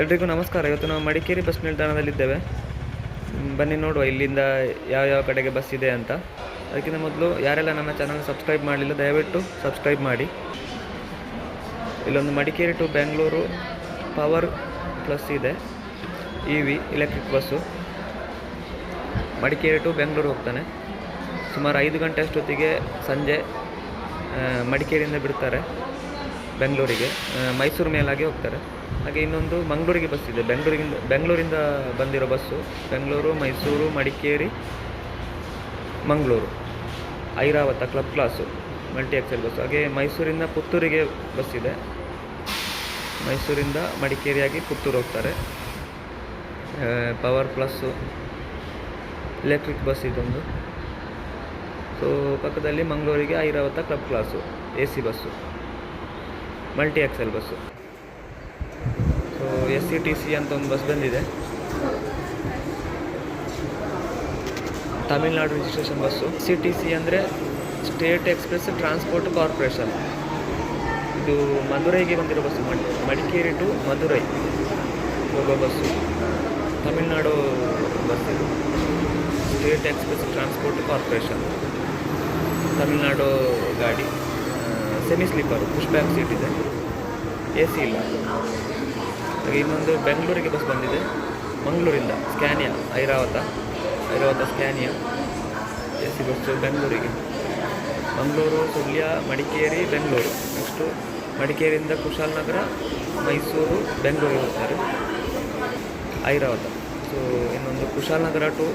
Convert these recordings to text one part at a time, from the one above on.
ಎಲ್ರಿಗೂ ನಮಸ್ಕಾರ. ಇವತ್ತು ನಾವು ಮಡಿಕೇರಿ ಬಸ್ ನಿಲ್ದಾಣದಲ್ಲಿದ್ದೇವೆ. ಬನ್ನಿ ನೋಡುವ ಇಲ್ಲಿಂದ ಯಾವ ಯಾವ ಕಡೆಗೆ ಬಸ್ ಇದೆ ಅಂತ. ಅದಕ್ಕಿಂತ ಮೊದಲು ಯಾರೆಲ್ಲ ನನ್ನ ಚಾನಲ್ ಸಬ್ಸ್ಕ್ರೈಬ್ ಮಾಡಲಿಲ್ಲ, ದಯವಿಟ್ಟು ಸಬ್ಸ್ಕ್ರೈಬ್ ಮಾಡಿ. ಇಲ್ಲೊಂದು Madikeri to Bengaluru power plus ಇದೆ. E V electric bus Madikeri to Bengaluru ಹೋಗ್ತಾನೆ. ಸುಮಾರು ಐದು ಗಂಟೆ ಅಷ್ಟೊತ್ತಿಗೆ ಸಂಜೆ ಮಡಿಕೇರಿಯಿಂದ ಬಿಡ್ತಾರೆ. ಬೆಂಗಳೂರಿಗೆ ಮೈಸೂರು ಮೇಲಾಗಿ ಹೋಗ್ತಾರೆ. ಹಾಗೆ ಇನ್ನೊಂದು ಮಂಗಳೂರಿಗೆ ಬಸ್ ಇದೆ. ಬೆಂಗಳೂರಿಂದ ಬೆಂಗಳೂರಿಂದ ಬಂದಿರೋ bus Bengaluru, Mysuru, Madikeri, Mangaluru. Airavata club class multi axle bus ಹಾಗೆ ಮೈಸೂರಿಂದ ಪುತ್ತೂರಿಗೆ ಬಸ್ ಇದೆ. ಮೈಸೂರಿಂದ ಮಡಿಕೇರಿಯಾಗಿ ಪುತ್ತೂರು ಹೋಗ್ತಾರೆ. ಪವರ್ ಪ್ಲಸ್ಸು ಎಲೆಕ್ಟ್ರಿಕ್ ಬಸ್ ಇದೊಂದು. ಸೊ ಪಕ್ಕದಲ್ಲಿ ಮಂಗಳೂರಿಗೆ Airavata club class A C bus multi axle bus S C T C ಅಂತ ಒಂದು ಬಸ್ ಬಂದಿದೆ. Tamil Nadu registration bus C T C ಅಂದರೆ ಸ್ಟೇಟ್ ಎಕ್ಸ್ಪ್ರೆಸ್ ಟ್ರಾನ್ಸ್ಪೋರ್ಟ್ ಕಾರ್ಪೊರೇಷನ್ ಇದು ಮಧುರೈಗೆ ಬಂದಿರೋ ಬಸ್ಸು ಮಡಿ, ಮಡಿಕೇರಿ ಟು ಮಧುರೈ ಹೋಗೋ bus Tamil Nadu bus state express transport corporation Tamil Nadu ಗಾಡಿ. Semi sleeper push back seat ಇದೆ. ಎ ಸಿ ಇಲ್ಲ. ಹಾಗೆ ಇನ್ನೊಂದು ಬೆಂಗಳೂರಿಗೆ ಬಸ್ ಬಂದಿದೆ. ಮಂಗಳೂರಿಂದ Scania Airavata Airavata Scania A C bus ಬೆಂಗಳೂರಿಗೆ. ಮಂಗಳೂರು ಸುಳ್ಯ ಮಡಿಕೇರಿ, ಬೆಂಗಳೂರು. ನೆಕ್ಸ್ಟು ಮಡಿಕೇರಿಯಿಂದ ಕುಶಾಲನಗರ ಮೈಸೂರು, ಬೆಂಗಳೂರು ಹೋಗ್ತಾರೆ. ಐರಾವತ. ಸೊ ಇನ್ನೊಂದು ಕುಶಾಲನಗರ ಟು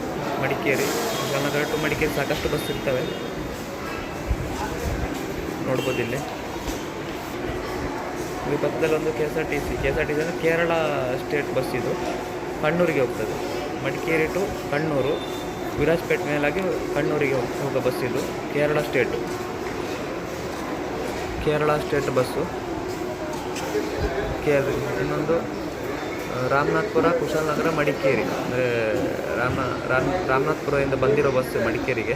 ಮಡಿಕೇರಿ. ಕುಶಾಲನಗರ ಟು ಮಡಿಕೇರಿ ಸಾಕಷ್ಟು ಬಸ್ ಇರ್ತವೆ ನೋಡ್ಬೋದು ಇಲ್ಲಿ ಪಕ್ಕದಲ್ಲಿ ಒಂದು K S R T C K S R T C ಅಂದರೆ ಕೇರಳ ಸ್ಟೇಟ್ ಬಸ್ ಇದು. ಕಣ್ಣೂರಿಗೆ ಹೋಗ್ತದೆ. ಮಡಿಕೇರಿ ಟು ಕಣ್ಣೂರು, ವಿರಾಜ್ಪೇಟ್ ಮೇಲಾಗಿ ಕಣ್ಣೂರಿಗೆ ಹೋಗ್- ಬಸ್ ಇದು, Kerala state. Kerala state bus. Care ಇನ್ನೊಂದು ರಾಮನಾಥ್ಪುರ ಕುಶಾಲನಗರ ಮಡಿಕೇರಿ. ಅಂದರೆ ರಾಮ, ರಾಮ್, ರಾಮನಾಥ್ಪುರದಿಂದ ಬಂದಿರೋ ಬಸ್ಸು ಮಡಿಕೇರಿಗೆ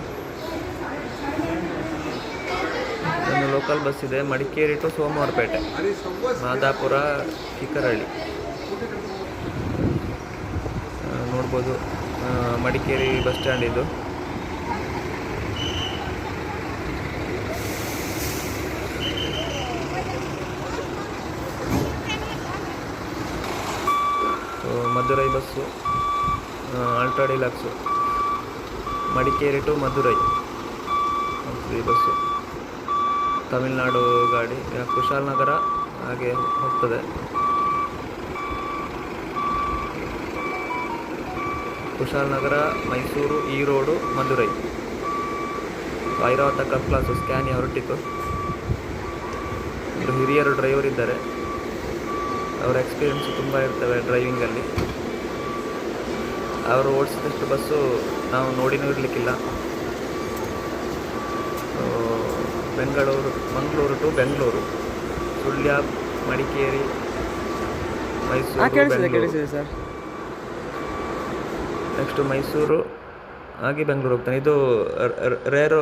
ಒಂದು ಲೋಕಲ್ ಬಸ್ ಇದೆ, ಮಡಿಕೇರಿ ಟು ಸೋಮವಾರಪೇಟೆ, ಮಾದಾಪುರ ಕಿಕ್ಕರಹಳ್ಳಿ ನೋಡ್ಬೋದು ಮಡಿಕೇರಿ ಬಸ್ ಸ್ಟ್ಯಾಂಡ್ ಇದು. Madurai bus ultra deluxe Madikeri to Madurai. Bus Tamil Nadu ಗಾಡಿ ಕುಶಾಲ್ ಕುಶಾಲನಗರ ಹಾಗೆ ಹೋಗ್ತದೆ. Kushalnagar Mysuru Erode Madurai. Airavata club class, Scania ಹೊರಟಿತ್ತು ಇದು ಹಿರಿಯರು ಡ್ರೈವರ್ ಇದ್ದಾರೆ. ಅವರ ಎಕ್ಸ್ಪೀರಿಯನ್ಸ್ ತುಂಬ ಇರ್ತವೆ ಡ್ರೈವಿಂಗಲ್ಲಿ. ಅವರು ಓಡಿಸಿದಷ್ಟು ಬಸ್ಸು ನಾವು ನೋಡಿನೂ ಇರಲಿಕ್ಕಿಲ್ಲ. Bengaluru Mangaluru to Bengaluru. Sullia Madikeri Mysuru next sir. Next Mysuru ಹಾಗೆ ಬೆಂಗಳೂರು ಹೋಗ್ತಾನೆ. ಇದು ರೇರು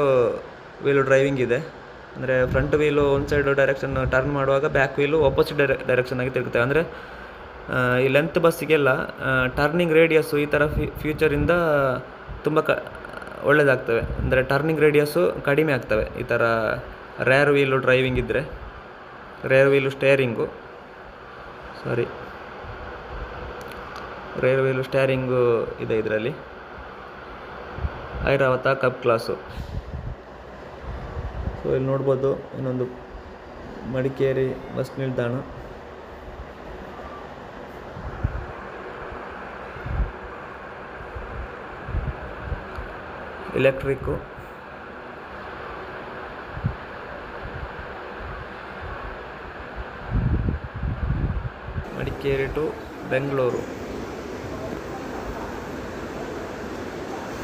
ವೀಲು ಡ್ರೈವಿಂಗ್ ಇದೆ. ಅಂದರೆ ಫ್ರಂಟ್ ವೀಲು ಒಂದು ಸೈಡ್ ಡೈರೆಕ್ಷನ್ ಟರ್ನ್ ಮಾಡುವಾಗ ಬ್ಯಾಕ್ ವೀಲು ಆಪೋಸಿಟ್ ಡೈರೆ ಡೈರೆಕ್ಷನ್ ಆಗಿ ತಿರುಗುತ್ತೆ. ಅಂದರೆ ಈ ಲೆಂತ್ ಬಸ್ಸಿಗೆಲ್ಲ ಟರ್ನಿಂಗ್ ರೇಡಿಯಸ್ಸು ಈ ಥರ ಫ್ಯೂ ಫ್ಯೂಚರಿಂದ ತುಂಬ ಕ ಒಳ್ಳೆಯದಾಗ್ತವೆ ಅಂದರೆ ಟರ್ನಿಂಗ್ ರೇಡಿಯಸ್ಸು ಕಡಿಮೆ ಆಗ್ತವೆ. ಈ ಥರ ರೇರ್ ವೀಲು ಡ್ರೈವಿಂಗ್ ಇದ್ದರೆ rear wheel steering sorry rear wheel steering ಇದೆ ಇದರಲ್ಲಿ. ಐರಾವತ ಕಪ್ ಕ್ಲಾಸು ಸೊ ಇಲ್ಲಿ ನೋಡ್ಬೋದು. ಇನ್ನೊಂದು ಮಡಿಕೇರಿ ಬಸ್ ನಿಲ್ದಾಣ. Electric Madikeri to Bengaluru.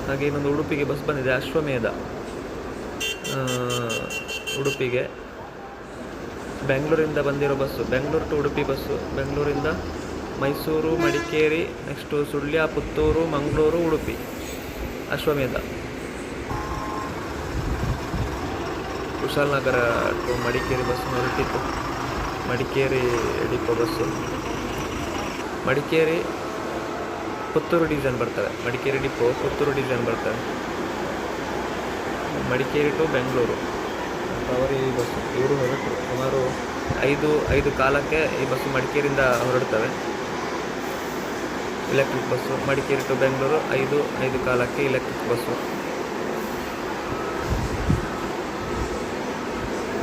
ಹಾಗೆ ಇನ್ನೊಂದು ಉಡುಪಿಗೆ ಬಸ್ ಬಂದಿದೆ, ಅಶ್ವಮೇಧ. ಉಡುಪಿಗೆ. ಬೆಂಗಳೂರಿಂದ ಬಂದಿರೋ bus, Bengaluru to Udupi bus. ಬೆಂಗಳೂರಿಂದ Mysuru, Madikeri, next Sullia, Puttur, Mangaluru, Udupi. Ashwamedha. Kushalnagar to Madikeri bus ಹೊರಟಿತ್ತು Madikeri depot bus Madikeri Puttur division ಬರ್ತವೆ ಮಡಿಕೇರಿ ಡಿಪೋ ಪುತ್ತೂರು ಡಿವಿಷನ್ ಬರ್ತವೆ ಮಡಿಕೇರಿ ಟು ಬೆಂಗಳೂರು. ಅವರು ಈ ಬಸ್ಸು ಇವರು ಹೊರಟು ಸುಮಾರು ಐದು ಐದು ಕಾಲಕ್ಕೆ ಈ ಬಸ್ಸು ಮಡಿಕೇರಿಯಿಂದ ಹೊರಡ್ತವೆ. Electric bus Madikeri to Bengaluru ಐದು ಐದು ಕಾಲಕ್ಕೆ electric bus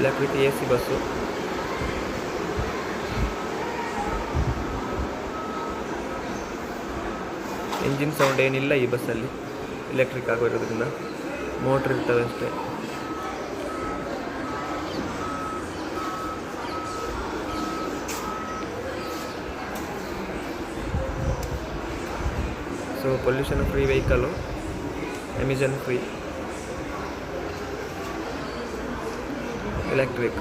electric A C bus engine sound ಏನಿಲ್ಲ ಈ ಬಸ್ಸಲ್ಲಿ ಎಲೆಕ್ಟ್ರಿಕ್ ಆಗಿರೋದ್ರಿಂದ ಮೋಟ್ರ್ ಇರ್ತವೆ ಅಷ್ಟೇ. So pollution free vehicle emission free electric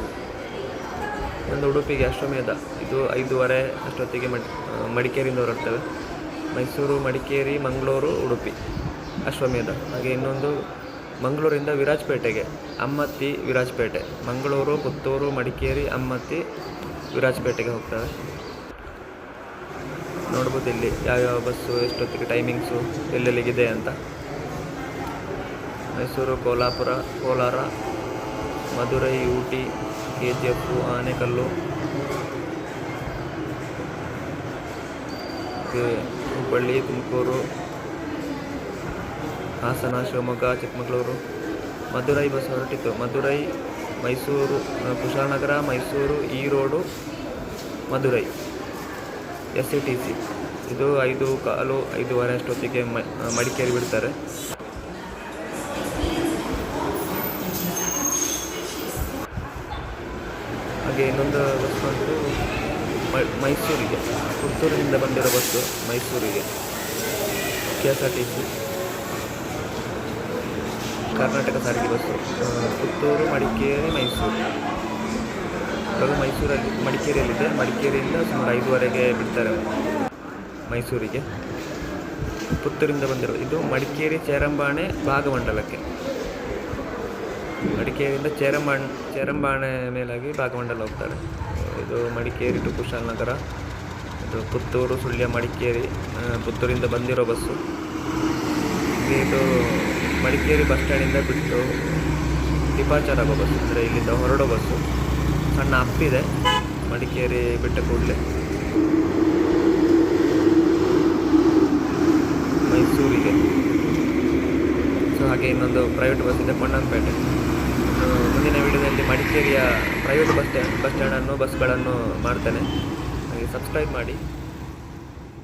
ಒಂದು ಉಡುಪಿಗೆ ಅಶ್ವಮೇಧ ಇದು ಐದೂವರೆ ಅಷ್ಟೊತ್ತಿಗೆ ಮಡ್ ಮಡಿಕೇರಿಯಿಂದ ಹೊರಡ್ತೇವೆ. ಮೈಸೂರು, ಮಡಿಕೇರಿ, ಮಂಗಳೂರು, ಉಡುಪಿ ಅಶ್ವಮೇಧ ಹಾಗೆ ಇನ್ನೊಂದು ಮಂಗಳೂರಿಂದ ವಿರಾಜಪೇಟೆಗೆ, ಅಮ್ಮತ್ತಿ ವಿರಾಜಪೇಟೆ. ಮಂಗಳೂರು, ಪುತ್ತೂರು, ಮಡಿಕೇರಿ, ಅಮ್ಮತ್ತಿ ವಿರಾಜಪೇಟೆಗೆ ಹೋಗ್ತವೆ. ನೋಡ್ಬೋದು ಇಲ್ಲಿ ಯಾವ್ಯಾವ ಬಸ್ಸು, ಎಷ್ಟೊತ್ತಿಗೆ ಟೈಮಿಂಗ್ಸು ಎಲ್ಲೆಲ್ಲಿಗಿದೆ ಅಂತ. Mysuru, Kolhapur, Kolar Madurai, Ooty K G Anekal Hubballi, Tumakuru. Hassan, Shivamogga, Chikkamagaluru. Madurai bus ಹೊರಟಿತ್ತು. Madurai, Mysuru Kushalnagar, Mysuru Erode Madurai. S C T C. ಇದು ಐದು ಕಾಲು ಐದೂವರೆ ಅಷ್ಟೊತ್ತಿಗೆ ಮಡಿಕೇರಿ ಬಿಡ್ತಾರೆ. ಹಾಗೆ ಇನ್ನೊಂದು ಬಸ್ ಬಂದು ಮೈಸೂರಿಗೆ, ಪುತ್ತೂರಿನಿಂದ ಬಂದಿರೋ ಬಸ್ಸು ಮೈಸೂರಿಗೆ. K S R T C Karnataka ಸಾರಿಗೆ ಬಸ್ಸು. ಪುತ್ತೂರು, ಮಡಿಕೇರಿ, ಮೈಸೂರು. ಅದು ಮೈಸೂರಲ್ಲಿ, ಮಡಿಕೇರಿಯಲ್ಲಿದೆ. ಮಡಿಕೇರಿಯಿಂದ ಸುಮಾರು ಐದುವರೆಗೆ ಬಿಡ್ತಾರೆ ಮೈಸೂರಿಗೆ. ಪುತ್ತೂರಿಂದ ಬಂದಿರೋ ಇದು ಮಡಿಕೇರಿ, ಚೇರಂಬಾಣೆ, ಭಾಗಮಂಡಲಕ್ಕೆ. ಮಡಿಕೇರಿಯಿಂದ ಚೇರಂಬಾಣ್ ಚೇರಂಬಾಣೆ ಮೇಲಾಗಿ ಭಾಗಮಂಡಲ ಹೋಗ್ತಾರೆ. ಇದು ಮಡಿಕೇರಿ ಟು ಕುಶಾಲನಗರ ಇದು ಪುತ್ತೂರು ಸುಳ್ಯ ಮಡಿಕೇರಿ ಪುತ್ತೂರಿಂದ ಬಂದಿರೋ ಬಸ್ಸು. ಇದು ಮಡಿಕೇರಿ ಬಸ್ ಸ್ಟ್ಯಾಂಡಿಂದ ಬಿಟ್ಟು ಡಿಪಾರ್ಚರ್ ಆಗೋ ಬಸ್ಸು ಅಂದರೆ ಇಲ್ಲಿಂದ ಹೊರಡೋ ಬಸ್ಸು. ಸಣ್ಣ ಅಪ್ಪಿದೆ ಮಡಿಕೇರಿ ಬಿಟ್ಟ ಕೂಡಲೇ. ಮೈಸೂರಿಗೆ. ಸೊ ಹಾಗೆ ಇನ್ನೊಂದು ಪ್ರೈವೇಟ್ ಬಸ್ ಇದೆ ಪೊನ್ನಂಪೇಟೆ. ಆ, ಮುಂದಿನ ವಿಡಿಯೋದಲ್ಲಿ ಮಡಿಕೇರಿಯ ಪ್ರೈವೇಟ್ ಬಸ್ ಸ್ಟ್ಯಾಂಡ್ ಬಸ್ ಸ್ಟ್ಯಾಂಡನ್ನು ಬಸ್ಗಳನ್ನು ಮಾಡ್ತೇನೆ. ಹಾಗೆ ಸಬ್ಸ್ಕ್ರೈಬ್ ಮಾಡಿ.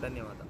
ಧನ್ಯವಾದ.